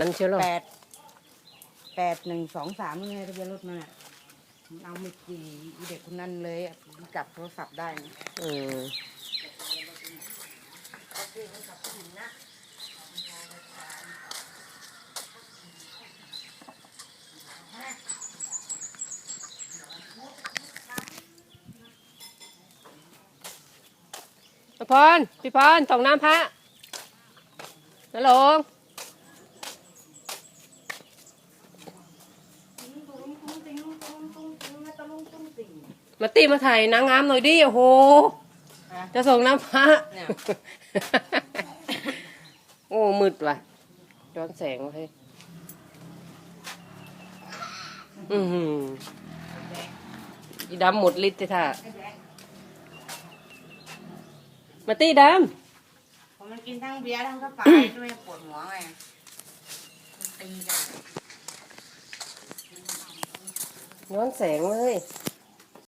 นั่นเชียวเหรอแปดแปดหนึ่งสองสามนี่ไงทะเบียนรถมันอะมันเอาไม่กี่อีเด็กคนนั้นเลยอะจับโทรศัพท์ได้นะอืมพี่พรพี่พรส่งน้ำพระนลง มาตีมาถ่ายนางงามหน่อยดิโอ้โห ฮะ จะส่งน้ำพระเนี่ย โอ้มืดว่ะย้อนแสงว่ะเฮ้ยอือหืออีดำหมดฤทธิ์เลยท่ามาตีดพอมันกินทั้งเบียร์ทั้งกระป๋าด้วยปวดหัวไงมันตีกันำย้อนแสงเลย